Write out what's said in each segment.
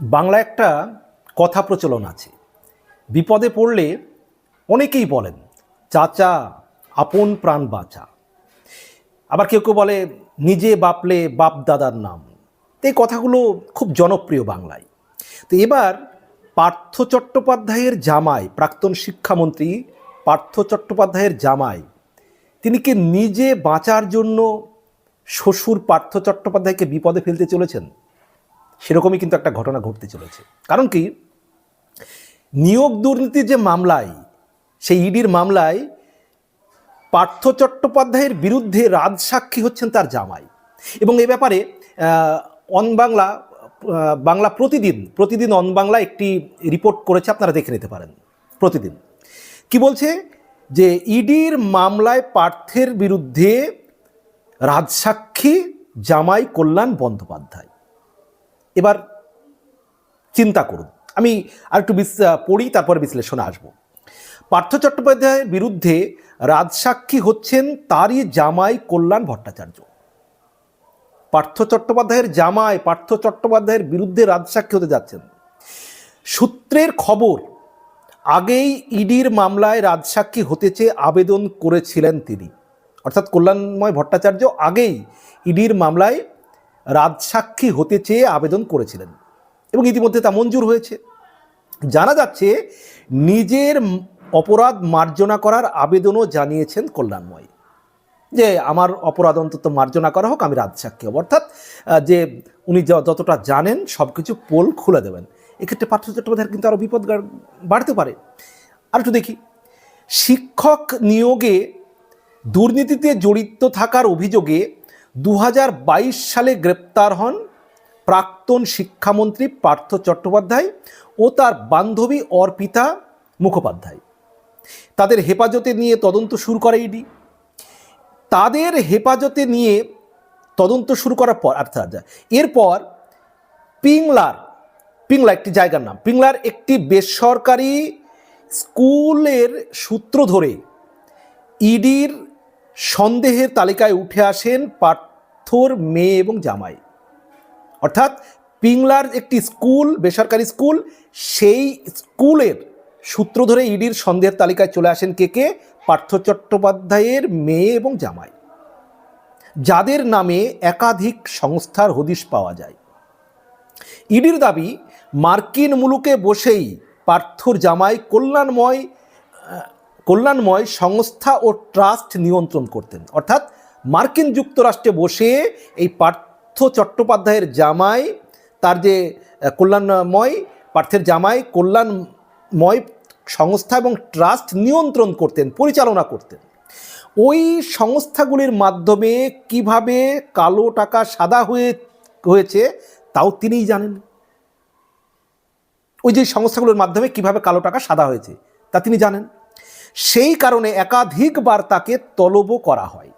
বাংলা একটা কথা প্রচলন আছে। বিপদে পড়লে অনেকেই বলেন, চাচা, আপন প্রাণ বাঁচা। আবার কেউ কেউ বলে, নিজে বাপলে বাপ দাদার নাম। এই কথাগুলো খুব জনপ্রিয় বাংলায়। তো এবার পার্থ চট্টোপাধ্যায়ের জামাই, প্রাক্তন শিক্ষামন্ত্রী পার্থ চট্টোপাধ্যায়ের জামাই, তিনি কি নিজে বাঁচার জন্য শ্বশুর পার্থ চট্টোপাধ্যায়কে বিপদে ফেলতে চলেছেন? সেরকমই কিন্তু একটা ঘটনা ঘটতে চলেছে। কারণ কি? নিয়োগ দুর্নীতির যে মামলায়, সেই ইডির মামলায় পার্থ চট্টোপাধ্যায়ের বিরুদ্ধে রাজসাক্ষী হচ্ছেন তার জামাই। এবং এ ব্যাপারে অন বাংলা বাংলা প্রতিদিন প্রতিদিন অন বাংলা একটি রিপোর্ট করেছে, আপনারা দেখে নিতে পারেন, প্রতিদিন। কি বলছে? যে ইডির মামলায় পার্থের বিরুদ্ধে রাজসাক্ষী জামাই কল্যাণ বন্দ্যোপাধ্যায়। এবার চিন্তা করুন। আমি আর একটু পড়ি, তারপরে বিশ্লেষণে আসব। পার্থ চট্টোপাধ্যায়ের বিরুদ্ধে রাজসাক্ষী হচ্ছেন তারই জামাই কল্যাণ ভট্টাচার্য। পার্থ চট্টোপাধ্যায়ের জামাই, পার্থ চট্টোপাধ্যায়ের বিরুদ্ধে রাজসাক্ষী হতে যাচ্ছেন। সূত্রের খবর, আগেই ইডির মামলায় রাজসাক্ষী হতে চেয়ে আবেদন করেছিলেন তিনি। অর্থাৎ কল্যাণময় ভট্টাচার্য আগেই ইডির মামলায় রাজসাক্ষী হতে চেয়ে আবেদন করেছিলেন এবং ইতিমধ্যে তা মঞ্জুর হয়েছে। জানা যাচ্ছে, নিজের অপরাধ মার্জনা করার আবেদনও জানিয়েছেন কল্যাণময়। যে আমার অপরাধ অন্তত মার্জনা করা হোক, আমি রাজসাক্ষী হব। অর্থাৎ যে উনি যতটা জানেন সব কিছু পোল খুলে দেবেন। এক্ষেত্রে পার্থ চট্টোপাধ্যায়ের কিন্তু আরও বিপদ বাড়তে পারে। আর একটু দেখি, শিক্ষক নিয়োগে দুর্নীতিতে জড়িত থাকার অভিযোগে দু হাজার বাইশ সালে গ্রেপ্তার হন প্রাক্তন শিক্ষামন্ত্রী পার্থ চট্টোপাধ্যায় ও তার বান্ধবী অর্পিতা মুখোপাধ্যায়। তাদের হেফাজতে নিয়ে তদন্ত শুরু করে ইডি। তাদের হেফাজতে নিয়ে তদন্ত শুরু করার পর অর্থাৎ এরপর পিংলার, পিংলা একটি জায়গার নাম, পিংলার একটি বেসরকারি স্কুলের সূত্র ধরে ইডির সন্দেহের তালিকায় উঠে আসেন পার্থর, মেয়ে এবং জামাই। অর্থাৎ পিংলার একটি স্কুল, বেসরকারি স্কুল, সেই স্কুলের সূত্র ধরে ইডির সন্দেহের তালিকায় চলে আসেন কে কে? পার্থ চট্টোপাধ্যায়ের মেয়ে এবং জামাই। যাদের নামে একাধিক সংস্থার হদিশ পাওয়া যায়। ইডির দাবি, মার্কিন মুলুকে বসেই পার্থর, জামাই কল্যাণময় কল্যাণময় সংস্থা ও ট্রাস্ট নিয়ন্ত্রণ করতেন। অর্থাৎ মার্কিন যুক্তরাষ্ট্রে বসে এই পার্থ চট্টোপাধ্যায়ের জামাই, তার যে কল্যাণময়, পার্থের জামাই, কল্যাণময় সংস্থা এবং ট্রাস্ট নিয়ন্ত্রণ করতেন, পরিচালনা করতেন। ওই সংস্থাগুলির মাধ্যমে কীভাবে কালো টাকা সাদা হয়ে, হয়েছে, তাও তিনিই জানেন। ওই যে সংস্থাগুলোর মাধ্যমে কীভাবে কালো টাকা সাদা হয়েছে, তা তিনি জানেন। সেই কারণে একাধিকবার তাকে তলবও করা হয়।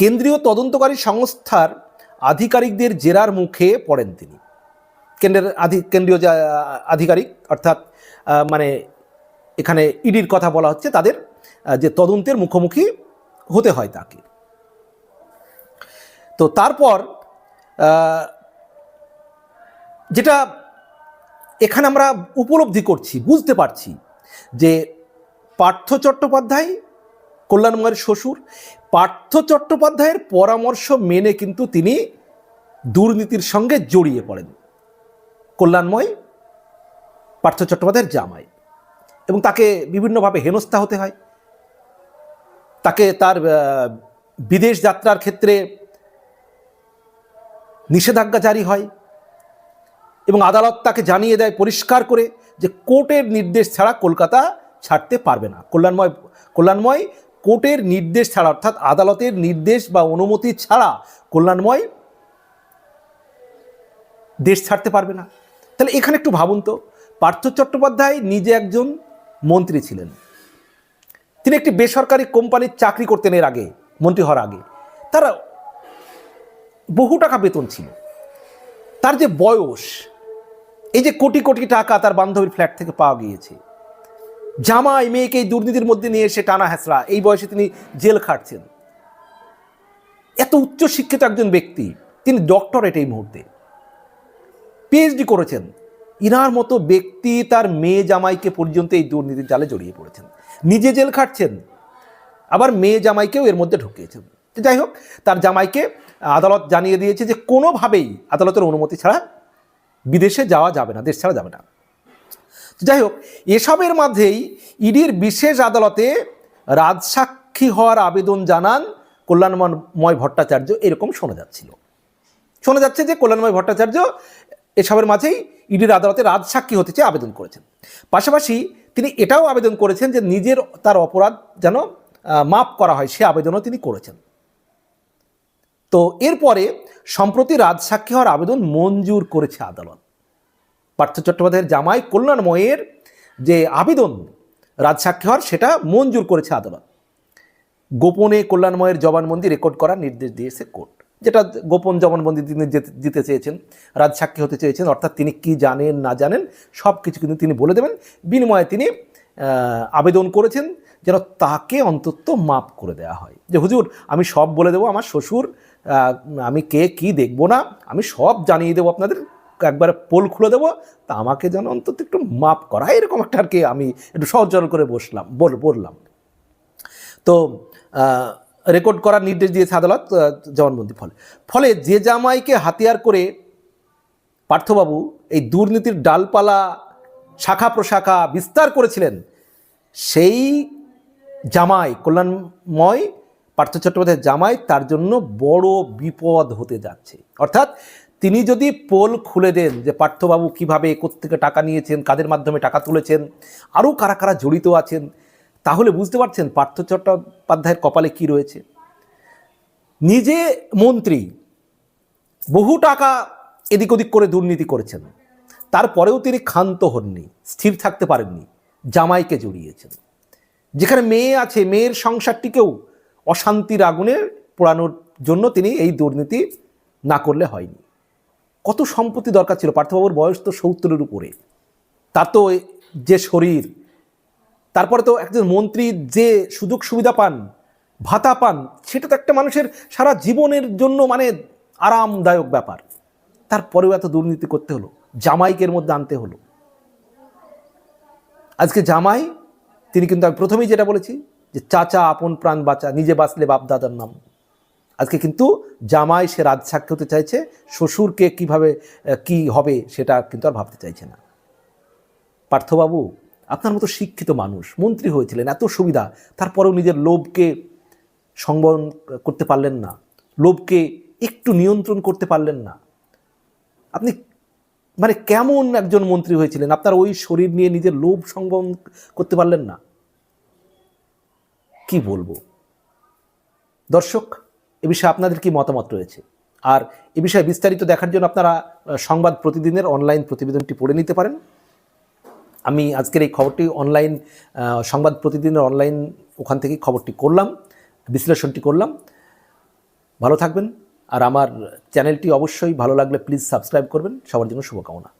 কেন্দ্রীয় তদন্তকারী সংস্থার আধিকারিকদের জেরার মুখে পড়েন তিনি। কেন্দ্রের আধি, কেন্দ্রীয় যা, আধিকারিক, অর্থাৎ মানে এখানে ইডির কথা বলা হচ্ছে, তাদের যে তদন্তের মুখোমুখি হতে হয় তাকে। তো তারপর যেটা এখানে আমরা উপলব্ধি করছি, বুঝতে পারছি যে পার্থ চট্টোপাধ্যায় কল্যাণময়ের শ্বশুর, পার্থ চট্টোপাধ্যায়ের পরামর্শ মেনে কিন্তু তিনি দুর্নীতির সঙ্গে জড়িয়ে পড়েন। কল্যাণময়, পার্থ চট্টোপাধ্যায়ের জামাই এবং তাকে বিভিন্নভাবে হেনস্থা হতে হয়। তাকে তার বিদেশ যাত্রার ক্ষেত্রে নিষেধাজ্ঞা জারি হয় এবং আদালত তাকে জানিয়ে দেয় পরিষ্কার করে যে কোর্টের নির্দেশ ছাড়া কলকাতা ছাড়তে পারবে না। কল্যাণময় কল্যাণময় কোর্টের নির্দেশ ছাড়া, অর্থাৎ আদালতের নির্দেশ বা অনুমতি ছাড়া কল্যাণময় দেশ ছাড়তে পারবে না। তাহলে এখানে একটু ভাবুন তো, পার্থ চট্টোপাধ্যায় নিজে একজন মন্ত্রী ছিলেন। তিনি একটি বেসরকারি কোম্পানির চাকরি করতেন এর আগে, মন্ত্রী হওয়ার আগে। তারা বহু টাকা বেতন ছিল। তার যে বয়স, এই যে কোটি কোটি টাকা তার বান্ধবীর ফ্ল্যাট থেকে পাওয়া গিয়েছে জামাই মেয়েকে এই দুর্নীতির মধ্যে নিয়ে এসে টানা হেসরা এই বয়সে তিনি জেল খাটছেন। এত উচ্চ শিক্ষিত একজন ব্যক্তি, তিনি ডক্টরেট এই মুহূর্তে। পিএইচডি করেছেন। ইনার মতো ব্যক্তি তার মেয়ে জামাইকে পর্যন্ত এই দুর্নীতির জালে জড়িয়ে পড়েছেন। নিজে জেল খাটছেন, আবার মেয়ে জামাইকেও এর মধ্যে ঢুকিয়েছেন। যাই হোক, তার জামাইকে আদালত জানিয়ে দিয়েছে যে কোনোভাবেই আদালতের অনুমতি ছাড়া বিদেশে যাওয়া যাবে না, দেশ ছাড়া যাবে না। যাই হোক, এসবের মাঝেই ইডির বিশেষ আদালতে রাজসাক্ষী হওয়ার আবেদন জানান কল্যাণময় ভট্টাচার্য। এরকম শোনা যাচ্ছিল। শোনা যাচ্ছে যে কল্যাণময় ভট্টাচার্য এসবের মাঝেই ইডির আদালতে রাজসাক্ষী হতে চেয়ে আবেদন করেছেন। পাশাপাশি তিনি এটাও আবেদন করেছেন যে নিজের তার অপরাধ যেন মাফ করা হয়, সে আবেদনও তিনি করেছেন। তো এরপরে সম্প্রতি রাজসাক্ষী হওয়ার আবেদন মঞ্জুর করেছে আদালত। পার্থ চট্টোপাধ্যায়ের জামাই কল্যাণময়ের যে আবেদন রাজসাক্ষী হওয়ার, সেটা মঞ্জুর করেছে আদালত। গোপনে কল্যাণময়ের জবানবন্দি রেকর্ড করার নির্দেশ দিয়েছে কোর্ট। যেটা গোপন জবানবন্দি তিনি দিতে চেয়েছেন রাজসাক্ষী হতে চেয়েছেন, অর্থাৎ তিনি কি জানেন, না জানেন সব কিছু কিন্তু তিনি বলে দেবেন। বিনিময়ে তিনি আবেদন করেছেন যেন তাকে অন্তত মাপ করে দেওয়া হয়। যে হুজুর, আমি সব বলে দেবো, আমার শ্বশুর আমি কে কি দেখব না, আমি সব জানিয়ে দেবো আপনাদের একবারে পোল খুলে দেবো, তা আমাকে যেন অন্তত একটু মাপ করা। এরকম একটা আর কি আমি একটু সহজ সরল করে বসলাম, বল, বললাম। তো রেকর্ড করার নির্দেশ দিয়েছে আদালত জবানবন্দি ফলে। ফলে যে জামাইকে হাতিয়ার করে পার্থবাবু এই দুর্নীতির ডালপালা, শাখা প্রশাখা বিস্তার করেছিলেন, সেই জামাই, কল্যাণময় পার্থ চট্টোপাধ্যায়ের জামাই তার জন্য বড় বিপদ হতে যাচ্ছে। অর্থাৎ তিনি যদি পোল খুলে দেন যে পার্থবাবু কীভাবে থেকে টাকা নিয়েছেন, কাদের মাধ্যমে টাকা তুলেছেন, আরও কারা কারা জড়িত আছেন, তাহলে বুঝতে পারছেন পার্থ চট্টোপাধ্যায়ের কপালে কি রয়েছে। নিজে মন্ত্রী বহু টাকা এদিক ওদিক করে দুর্নীতি করেছেন, তারপরেও তিনি ক্ষান্ত হননি, স্থির থাকতে পারেননি, জামাইকে জড়িয়েছেন। যেখানে মেয়ে আছে, মেয়ের সংসারটিকেও অশান্তির আগুনে পোড়ানোর জন্য তিনি এই দুর্নীতি না করলে হয়নি। কত সম্পত্তি দরকার ছিল? পার্থবাবুর বয়স তো সত্তরের উপরে। তার তো যে শরীর, তারপরে তো একজন মন্ত্রী যে সুযোগ সুবিধা পান, ভাতা পান, সেটা তো একটা মানুষের সারা জীবনের জন্য মানে আরামদায়ক ব্যাপার। তারপরেও এত দুর্নীতি করতে হলো জামাইকের মধ্যে আনতে হলো। আজকে জামাই, তিনি কিন্তু আমি প্রথমেই যেটা বলেছি, যে চাচা আপন প্রাণ বাঁচা, নিজে বাঁচলে বাপ দাদার নাম। আজকে কিন্তু জামাই সে রাজসাক্ষী হতে চাইছে, শ্বশুরকে কীভাবে কি হবে সেটা কিন্তু আর ভাবতে চাইছে না। পার্থবাবু, আপনার মতো শিক্ষিত মানুষ, মন্ত্রী হয়েছিলেন, এত সুবিধা, তারপরেও নিজের লোভকে সংবরণ করতে পারলেন না, লোভকে একটু নিয়ন্ত্রণ করতে পারলেন না। আপনি মানে কেমন একজন মন্ত্রী হয়েছিলেন, আপনার ওই শরীর নিয়ে নিজের লোভ সংবরণ করতে পারলেন না? কি বলব? দর্শক এ বিষয়ে আপনাদের কি মতামত রয়েছে? আর এ বিষয়ে বিস্তারিত দেখার জন্য আপনারা সংবাদ প্রতিদিনের অনলাইন প্রতিবেদনটি পড়ে নিতে পারেন। আমি আজকের এই খবরটি অনলাইন সংবাদ প্রতিদিনের অনলাইন ওখান থেকে খবরটি করলাম, বিশ্লেষণটি করলাম। ভালো থাকবেন, আর আমার চ্যানেলটি অবশ্যই ভালো লাগলে প্লিজ সাবস্ক্রাইব করবেন। সবার জন্য শুভকামনা।